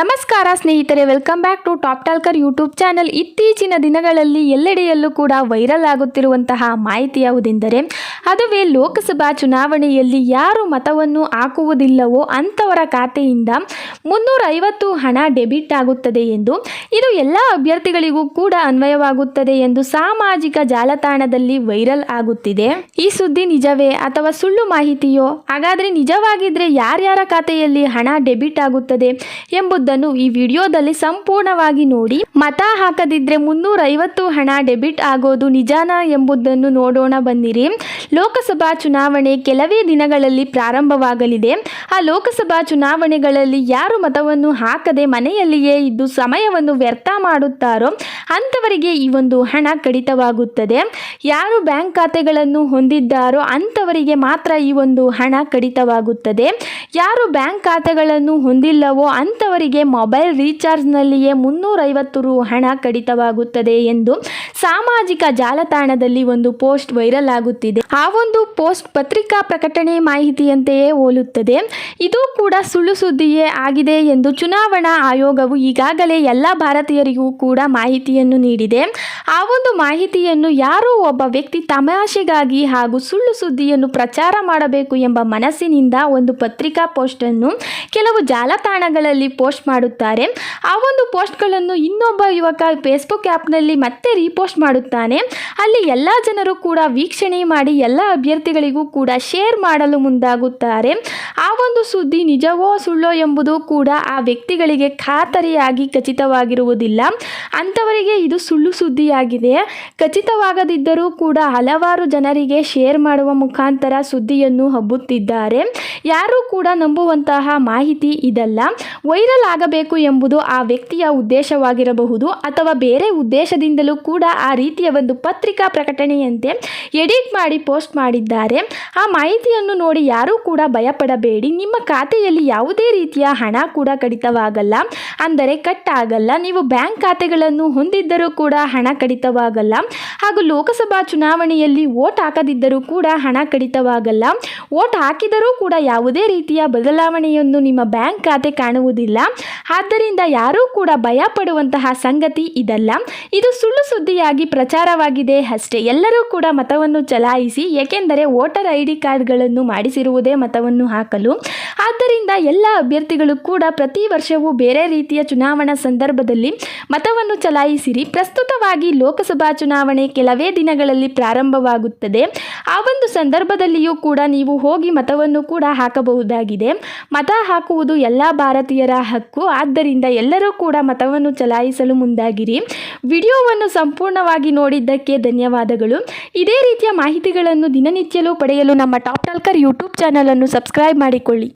ನಮಸ್ಕಾರ ಸ್ನೇಹಿತರೆ welcome back to Top Talker YouTube channel ಇತ್ತೀಚಿನ ದಿನಗಳಲ್ಲಿ ಎಲ್ಲೆಡೆಯಲ್ಲೂ ಕೂಡ ವೈರಲ್ ಆಗುತ್ತಿರುವಂತಹ ಮಾಹಿತಿ ಯಾವುದೆಂದರೆ, ಅದುವೇ ಲೋಕಸಭಾ ಚುನಾವಣೆಯಲ್ಲಿ ಯಾರು ಮತವನ್ನು ಹಾಕುವುದಿಲ್ಲವೋ ಅಂಥವರ ಖಾತೆಯಿಂದ ಮುನ್ನೂರ ಐವತ್ತು ಹಣ ಡೆಬಿಟ್ ಆಗುತ್ತದೆ ಎಂದು, ಇದು ಎಲ್ಲ ಅಭ್ಯರ್ಥಿಗಳಿಗೂ ಕೂಡ ಅನ್ವಯವಾಗುತ್ತದೆ ಎಂದು ಸಾಮಾಜಿಕ ಜಾಲತಾಣದಲ್ಲಿ ವೈರಲ್ ಆಗುತ್ತಿದೆ. ಈ ಸುದ್ದಿ ನಿಜವೇ ಅಥವಾ ಸುಳ್ಳು ಮಾಹಿತಿಯೋ? ಹಾಗಾದರೆ ನಿಜವಾಗಿದ್ರೆ ಯಾರ್ಯಾರ ಖಾತೆಯಲ್ಲಿ ಹಣ ಡೆಬಿಟ್ ಆಗುತ್ತದೆ ಎಂಬುದನ್ನು ಈ ವಿಡಿಯೋದಲ್ಲಿ ಸಂಪೂರ್ಣವಾಗಿ ನೋಡಿ. ಮತ ಹಾಕದಿದ್ರೆ ಮುನ್ನೂರೈವತ್ತು ಹಣ ಡೆಬಿಟ್ ಆಗೋದು ನಿಜಾನ ಎಂಬುದನ್ನು ನೋಡೋಣ ಬಂದಿರಿ ಲೋಕಸಭಾ ಚುನಾವಣೆ ಕೆಲವೇ ದಿನಗಳಲ್ಲಿ ಪ್ರಾರಂಭವಾಗಲಿದೆ. ಆ ಲೋಕಸಭಾ ಚುನಾವಣೆಗಳಲ್ಲಿ ಯಾರು ಮತವನ್ನು ಹಾಕದೆ ಮನೆಯಲ್ಲಿಯೇ ಇದ್ದು ಸಮಯವನ್ನು ವ್ಯರ್ಥ ಮಾಡುತ್ತಾರೋ ಅಂಥವರಿಗೆ ಈ ಒಂದು ಹಣ ಕಡಿತವಾಗುತ್ತದೆ. ಯಾರು ಬ್ಯಾಂಕ್ ಖಾತೆಗಳನ್ನು ಹೊಂದಿದ್ದಾರೋ ಅಂಥವರಿಗೆ ಮಾತ್ರ ಈ ಒಂದು ಹಣ ಕಡಿತವಾಗುತ್ತದೆ. ಯಾರು ಬ್ಯಾಂಕ್ ಖಾತೆಗಳನ್ನು ಹೊಂದಿಲ್ಲವೋ ಅಂಥವರಿಗೆ ಮೊಬೈಲ್ ರೀಚಾರ್ಜ್ನಲ್ಲಿಯೇ ಮುನ್ನೂರೈವತ್ತು ರು ಹಣ ಕಡಿತವಾಗುತ್ತದೆ ಎಂದು ಸಾಮಾಜಿಕ ಜಾಲತಾಣದಲ್ಲಿ ಒಂದು ಪೋಸ್ಟ್ ವೈರಲ್ ಆಗುತ್ತಿದೆ. ಆ ಒಂದು ಪೋಸ್ಟ್ ಪತ್ರಿಕಾ ಪ್ರಕಟಣೆ ಮಾಹಿತಿಯಂತೆಯೇ ಹೋಲುತ್ತದೆ. ಇದು ಕೂಡ ಸುಳ್ಳು ಸುದ್ದಿಯೇ ಆಗಿದೆ ಎಂದು ಚುನಾವಣಾ ಆಯೋಗವು ಈಗಾಗಲೇ ಎಲ್ಲ ಭಾರತೀಯರಿಗೂ ಕೂಡ ಮಾಹಿತಿಯನ್ನು ನೀಡಿದೆ. ಆ ಒಂದು ಮಾಹಿತಿಯನ್ನು ಯಾರೋ ಒಬ್ಬ ವ್ಯಕ್ತಿ ತಮಾಷೆಗಾಗಿ ಹಾಗೂ ಸುಳ್ಳು ಸುದ್ದಿಯನ್ನು ಪ್ರಚಾರ ಮಾಡಬೇಕು ಎಂಬ ಮನಸ್ಸಿನಿಂದ ಒಂದು ಪತ್ರಿಕಾ ಪೋಸ್ಟನ್ನು ಕೆಲವು ಜಾಲತಾಣಗಳಲ್ಲಿ ಪೋಸ್ಟ್ ಮಾಡುತ್ತಾರೆ. ಆ ಒಂದು ಪೋಸ್ಟ್ಗಳನ್ನು ಇನ್ನೊಬ್ಬ ಯುವಕ ಫೇಸ್ಬುಕ್ ಆ್ಯಪ್ನಲ್ಲಿ ಮತ್ತೆ ರೀಪೋಸ್ಟ್ ಮಾಡುತ್ತಾನೆ. ಅಲ್ಲಿ ಎಲ್ಲ ಜನರು ಕೂಡ ವೀಕ್ಷಣೆ ಮಾಡಿ ಎಲ್ಲ ಅಭ್ಯರ್ಥಿಗಳಿಗೂ ಕೂಡ ಶೇರ್ ಮಾಡಲು ಮುಂದಾಗುತ್ತಾರೆ. ಆ ಒಂದು ಸುದ್ದಿ ನಿಜವೋ ಸುಳ್ಳೋ ಎಂಬುದು ಕೂಡ ಆ ವ್ಯಕ್ತಿಗಳಿಗೆ ಖಾತರಿಯಾಗಿ ಖಚಿತವಾಗಿರುವುದಿಲ್ಲ. ಅಂಥವರಿಗೆ ಇದು ಸುಳ್ಳು ಸುದ್ದಿಯಾಗಿದೆ. ಖಚಿತವಾಗದಿದ್ದರೂ ಕೂಡ ಹಲವಾರು ಜನರಿಗೆ ಶೇರ್ ಮಾಡುವ ಮುಖಾಂತರ ಸುದ್ದಿಯನ್ನು ಹಬ್ಬುತ್ತಿದ್ದಾರೆ. ಯಾರೂ ಕೂಡ ನಂಬುವಂತಹ ಮಾಹಿತಿ ಇದಲ್ಲ. ವೈರಲ್ ಆಗಬೇಕು ಎಂಬುದು ಆ ವ್ಯಕ್ತಿಯ ಉದ್ದೇಶವಾಗಿರಬಹುದು ಅಥವಾ ಬೇರೆ ಉದ್ದೇಶದಿಂದಲೂ ಕೂಡ ಆ ರೀತಿಯ ಒಂದು ಪತ್ರಿಕಾ ಪ್ರಕಟಣೆಯಂತೆ ಎಡಿಟ್ ಮಾಡಿ ಪೋಸ್ಟ್ ಮಾಡಿದ್ದಾರೆ. ಆ ಮಾಹಿತಿಯನ್ನು ನೋಡಿ ಯಾರೂ ಕೂಡ ಭಯಪಡಬೇಡಿ ನಿಮ್ಮ ಖಾತೆಯಲ್ಲಿ ಯಾವುದೇ ರೀತಿಯ ಹಣ ಕೂಡ ಕಡಿತವಾಗಲ್ಲ. ಅಂದರೆ ಕಟ್ ಆಗಲ್ಲ ನೀವು ಬ್ಯಾಂಕ್ ಖಾತೆಗಳನ್ನು ಹೊಂದಿದ್ದರೂ ಕೂಡ ಹಣ ಕಡಿತವಾಗಲ್ಲ. ಹಾಗೂ ಲೋಕಸಭಾ ಚುನಾವಣೆಯಲ್ಲಿ ವೋಟ್ ಹಾಕದಿದ್ದರೂ ಕೂಡ ಹಣ ಕಡಿತವಾಗಲ್ಲ. ವೋಟ್ ಹಾಕಿದರೂ ಕೂಡ ಯಾವುದೇ ರೀತಿಯ ಬದಲಾವಣೆಯನ್ನು ನಿಮ್ಮ ಬ್ಯಾಂಕ್ ಖಾತೆ ಕಾಣುವುದಿಲ್ಲ. ಆದ್ದರಿಂದ ಯಾರೂ ಕೂಡ ಭಯ ಪಡುವಂತಹ ಸಂಗತಿ ಇದಲ್ಲ. ಇದು ಸುಳ್ಳು ಸುದ್ದಿಯಾಗಿ ಪ್ರಚಾರವಾಗಿದೆ ಅಷ್ಟೇ. ಎಲ್ಲರೂ ಕೂಡ ಮತವನ್ನು ಚಲಾಯಿಸಿ, ಏಕೆಂದರೆ ವೋಟರ್ ಐ ಡಿ ಕಾರ್ಡ್ಗಳನ್ನು ಮಾಡಿಸಿರುವುದೇ ಮತವನ್ನು ಹಾಕಲು. ಆದ್ದರಿಂದ ಎಲ್ಲ ಅಭ್ಯರ್ಥಿಗಳು ಕೂಡ ಪ್ರತಿ ವರ್ಷವೂ ಬೇರೆ ರೀತಿಯ ಚುನಾವಣಾ ಸಂದರ್ಭದಲ್ಲಿ ಮತವನ್ನು ಚಲಾಯಿಸಿರಿ. ಪ್ರಸ್ತುತವಾಗಿ ಲೋಕಸಭಾ ಚುನಾವಣೆ ಕೆಲವೇ ದಿನಗಳಲ್ಲಿ ಪ್ರಾರಂಭವಾಗುತ್ತದೆ. ಆ ಒಂದು ಸಂದರ್ಭದಲ್ಲಿಯೂ ಕೂಡ ನೀವು ಹೋಗಿ ಮತವನ್ನು ಕೂಡ ಹಾಕಬಹುದಾಗಿದೆ. ಮತ ಹಾಕುವುದು ಎಲ್ಲ ಭಾರತೀಯರ ಹಕ್ಕು. ಆದ್ದರಿಂದ ಎಲ್ಲರೂ ಕೂಡ ಮತವನ್ನು ಚಲಾಯಿಸಲು ಮುಂದಾಗಿರಿ. ವಿಡಿಯೋವನ್ನು ಸಂಪೂರ್ಣವಾಗಿ ನೋಡಿದ್ದಕ್ಕೆ ಧನ್ಯವಾದಗಳು. ಇದೇ ರೀತಿಯ ಮಾಹಿತಿಗಳನ್ನು ದಿನನಿತ್ಯಲೂ ಪಡೆಯಲು ನಮ್ಮ ಟಾಪ್ ಟಾಲ್ಕರ್ ಯೂಟ್ಯೂಬ್ ಚಾನಲನ್ನು ಸಬ್ಸ್ಕ್ರೈಬ್ ಮಾಡಿಕೊಳ್ಳಿ.